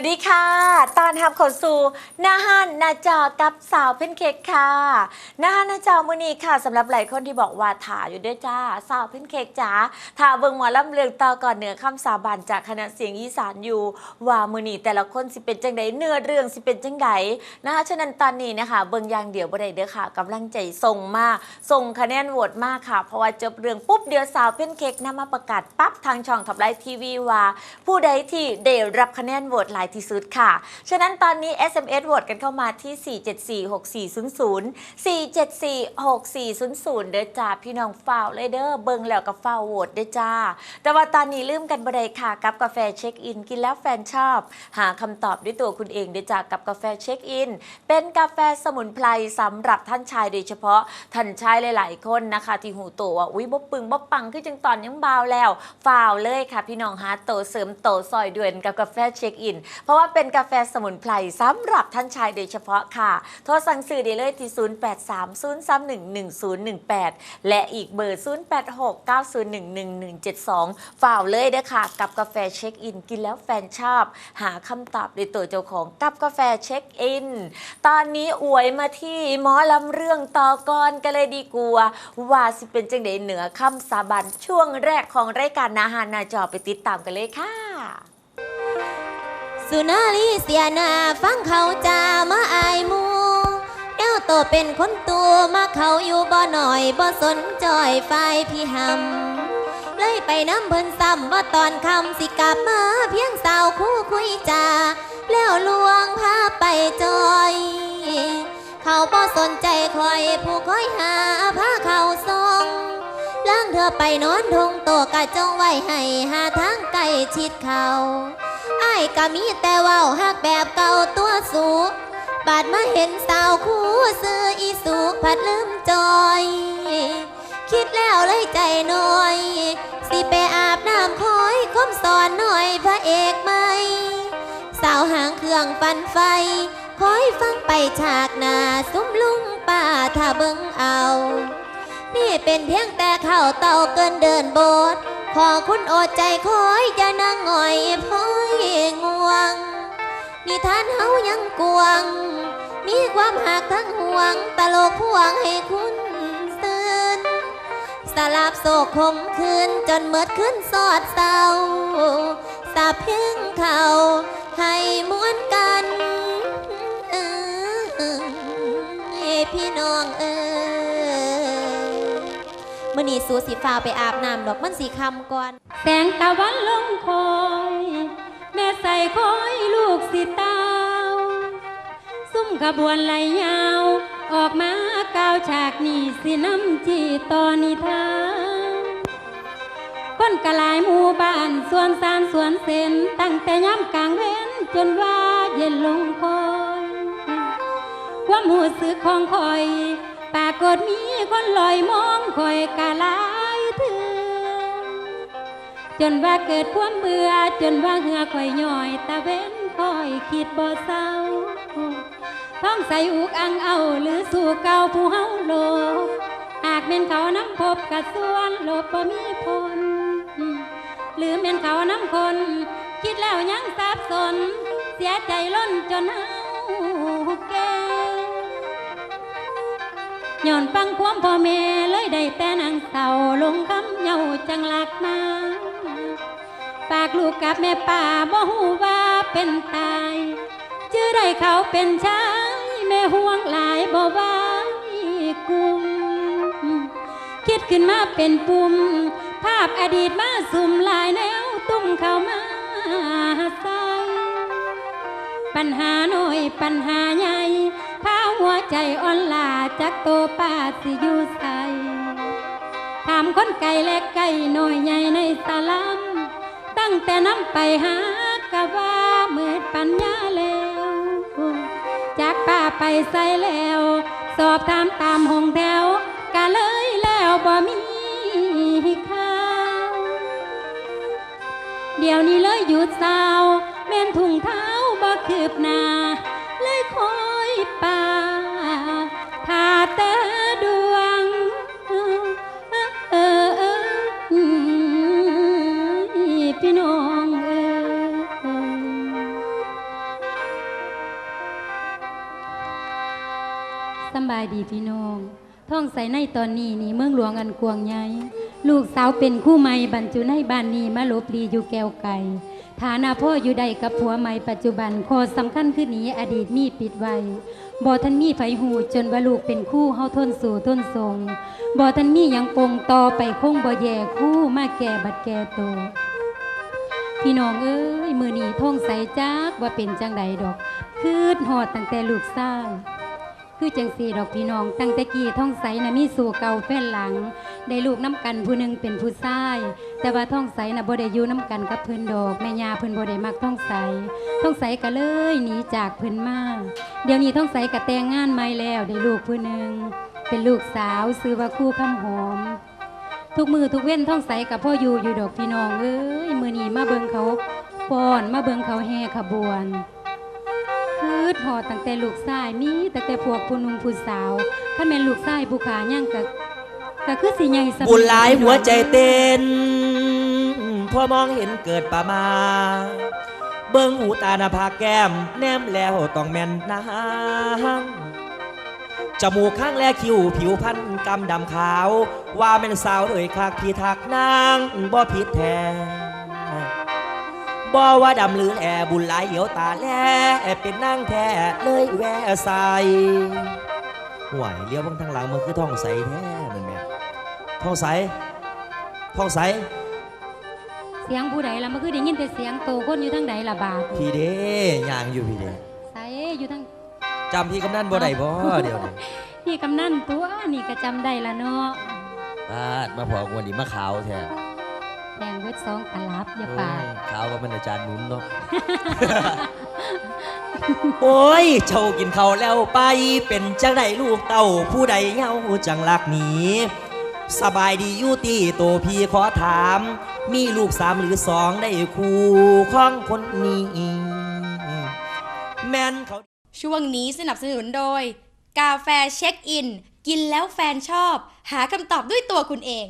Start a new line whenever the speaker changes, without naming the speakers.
วัสดีค่ะตอนทับขนสู่นาห้านนาจอกับสาวเพนเค้กค่ะนาห้านนาจอมือนี้ค่ะสำหรับหลายคนที่บอกว่าถ่าอยู่ด้วยจ้าสาวเพนเค้กจ๋าถ่าเบิงหมอลำเลืองต่อก่อนเหนือคำสาบานจากคณะเสียงอีสานอยู่ ว่ามือนี้แต่ละคนสิเป็นจังใดเนื้อเรื่องสิเป็นจังใดนะคะฉะนั้นตอนนี้นะคะเบิงอย่างเดียวบ่ได้เด้อค่ะกำลังใจส่งมาส่งคะแนนโหวตมากค่ะเพราะว่าจบเรื่องปุ๊บเดียวสาวเพนเค้กนำมาประกาศปั๊บทางช่องทับไลฟ์ทีวีว่า ผู้ใดที่ได้รับคะแนนโหวตหลายที่สุดค่ะ ฉะนั้นตอนนี้ SMS โหวตกันเข้ามาที่ 4746400 4746400 เด้อจ้าพี่น้องฝ้าวเลยเด้อเบิ่งแล้วก็ฝ้าวโหวตเด้อจ้า แต่ว่าตอนนี้ลืมกันบ่ได้ค่ะ กับกาแฟเช็คอิน กินแล้วแฟนชอบ หาคำตอบด้วยตัวคุณเองเด้อจ้ากับกาแฟเช็คอิน เป็นกาแฟสมุนไพรสำหรับท่านชายโดยเฉพาะท่านชายหลาย ๆ คนนะคะ ที่หูโตว่าอุ้ยบ่ปึงบ่ปังคือจังตอนยังเบาแล้วฝ้าวเลยค่ะ พี่น้องหาโตเสริมโตซอยด่วนกับกาแฟเช็คอินเพราะว่าเป็นกาแฟสมุนไพรสำหรับท่านชายโดยเฉพาะค่ะ โทรสั่งซื้อได้เลยที่ 0830311018 และอีกเบอร์ 0869011172 ฝ่าวเลยเด้อค่ะ กับกาแฟเช็คอิน กินแล้วแฟนชอบ หาคำตอบในตัวเจ้าของกับกาแฟเช็คอิน ตอนนี้อวยมาที่หมอลำเรื่องต่อกรกันเลยดีกว่าว่าสิเป็นจังไดเหนือคำสาบันช่วงแรกของรายการนาหานาจอไปติดตามกันเลยค่ะ
สุนารีเสียนาฟังเขาจามาอายหมูแนวโตเป็นคนตัวมาเขาอยู่บ่หน่อยบ่สนจอยไฟพี่หำเลยไปน้ำเพิ่นซ้ำว่าตอนคำสิกลับมาเพียงสาวคู่คุยจา แล้วลวงพาไปจอย เขาบ่สนใจคอยผู้คอยหาพาเขาทรงล้างเธอไปนอนทงโตกะจงไว้ให้หาทางไกลชิดเขา ไอ้ก็มีแต่ว้าหักแบบเก่าตัวสูงบาดมาเห็นสาวคู่ซื้ออีสูผัดลืมจอย คิดแล้วเลยใจน้อย สิไปอาบน้ำคอยคมสอนหน่อยพระเอกไหม สาวหางเครื่องปันไฟ คอยฟังไปฉากนาซุ้มลุงป้าถ้าเบิ่งเอา นี่เป็นเพียงแต่เข้าเต่าเกินเดินโบสถ์ ขอคุณอดใจคอยอย่านั่งหงอยพอยง่วง นิทานเฮายังกวง มีความหักทั้งห่วงตลกพวงให้คุณตื่นสลับโศกคมคืนจนเมิดขึ้นสอดเศร้าสาเพียงเขาให้ม้วนกัน เออพี่น้องเออ มื่อนี้สูสีฟ้าไปอาบน้ำดอกมันสีคำก่อน
แสงตะวันลงคอย แม่ใส่คอยลูกสิตาวซุ่มขบวนไหลยาว ออกมาก้าวฉากนี่สิน้ำจีตอนิทานคนกะลายหมู่บ้านสวนสารสวนเส้นตั้งแต่ย้ำกลางเว้นจนว่าเย็นลงคอย ความหูสึกของคอย กฏมีคนลอยมองคอยกะลายเถื่อจนว่าเกิดความเบื่อจนว่าเหือคอยย่อยตาเว้นคอยคิดบ่เศร้าท้องใส่อุกอังเอาหรือสู่เก่าผู้เฮาโลบหากแม่นเขาน้ำพบกะส่วนโลบบ่มีผลหรือแม่นเขาน้ำคน คิดแล้วยังสับสน เสียใจล้นจนเฮา ย้อนฟังความพ่อแม่เลยได้แต่นางเศร้าลงคำเหยาจังหลักมาปากลูกกับแม่ป่าบ่ฮู้ว่าเป็นตายจื้อได้เขาเป็นชายแม่ห่วงหลายบ่ว่ากุมคิดขึ้นมาเป็นปุ่ม ภาพอดีตมาสุ่มลายแนวตุ้มเข้ามาใส่ปัญหาหน้อยปัญหาใหญ่ หัวใจอ่อนลาจากโตป้าสิอยู่ใสถามคนไก่เล็กไก่หน้อยใหญ่ในสลัมตั้งแต่น้ำไปหากะว่าเมื่อปัญญาแล้วจากป้าไปใส่แล้ว สอบถามตามหงแถวกะเลยแล้วบ่มีข่าวเดี๋ยวนี้เลยหยุดสาว แม่นถุงเท้าบ่คืบหน้าเลยคอ พี่น้องเออสบายดีพี่น้อง ท่องใส่ในตอนนี้นี่เมืองหลวงอันกวงใหญ่ลูกสาวเป็นคู่ใหม่บรรจุในบ้านนี้มาลบลีอยู่แก้วไก่ฐานะพ่ออยู่ใดกับผัวใหม่ปัจจุบันข้อสำคัญคือนี้อดีตมีปิดไว้บ่ท่านมีไฟหูจนว่ลูกเป็นคู่เฮาทนสู่ทนทรงบ่ท่านมียังปงต่อไปคงบ่แย่คู่มาแก่บัดแก่โต พี่น้องเอ้ยมือนีท่องใสจักว่าเป็นจังใดดอกคืดหอดตั้งแต่ลูกสร้าวคือจังสีดอกพี่น้องตั้งแต่กี้ท่องใสนะมีสู่เก่าแฟนหลัง ได้ลูกน้ำกันผู้หนึงเป็นผู้ชาย แต่ว่าท่องใสนะบ่ได้อยู่น้ำกันกับเพิ่นดอกแม่ยาเพิ่นบ่ได้มักท่องใสท่องใสก็เลยหนีจากเพิ่นมาเดี๋ยวนี้ท่องใสก็แต่งงานใหม่แล้วได้ลูกผู้หนึงเป็นลูกสาวซื้อว่าคู่คำหอม ทุกมือทุกเว้นท่องใสกับพ่ออยู่อยู่ดอกพี่น้องเอ้ยมือนีมาเบิงเขาป้อนมาเบิงเขาแห่ขบวนคืดหอดตั้งแต่ลูกชายมีตั้งแต่พวกผู้หนุ่มผู้สาวถ้าแม่ลูกชายผู้ขาย่างกะก็คือสิใหญ่ส
บุญหลายหัวใจเต้นพอมองเห็นเกิดประมา เบิ้งหูตาหน้าผากแก้ม แนมแล้วต้องแม่นนาง จมูกข้างแลคิ้วผิวพันกำดำขาว ว่าแม่นสาวด้วยคักที่ทักนางบ่ผิดแท้บ่ว่าดำหรือแอบุญหลายเหี่ยวตาแลเป็นนางแท้เลยแวะใสห่วยเลี้ยวเบางทางหลังมันคือท้องใสแท้นั่นแม่ท้องใสท้องใส
เสียงผู้ใดล่ะมันคือได้ยินแต่เสียงโตคนอยู่ทางใดล่ะบาด
พี่เด้ย่างอยู่พี่เด้
ใสอยู่ทาง
จำพี่กำนันบ่ได้บ่เดี๋ยวนี้
พี่กำนันตัวนี่ก็จำได้ละเนาะ
บาดมาพอวันนี้มาขาวแท้
แดงเวทสองตลับอย่าปาก
โอ้ยขาวก็มันอาจารย์หนุนเนาะโอ้ยเจ้ากินข้าวแล้วไปเป็นจังไดลูกเต้าผู้ใดเฮาจังลักหนีสบายดีอยู่ตีโตพี่ขอถาม มีลูกสามหรือสองได้คู่ของคนนี้แม่นเขา
ช่วงนี้สนับสนุนโดย กาแฟเช็คอิน กินแล้วแฟนชอบ หาคำตอบด้วยตัวคุณเอง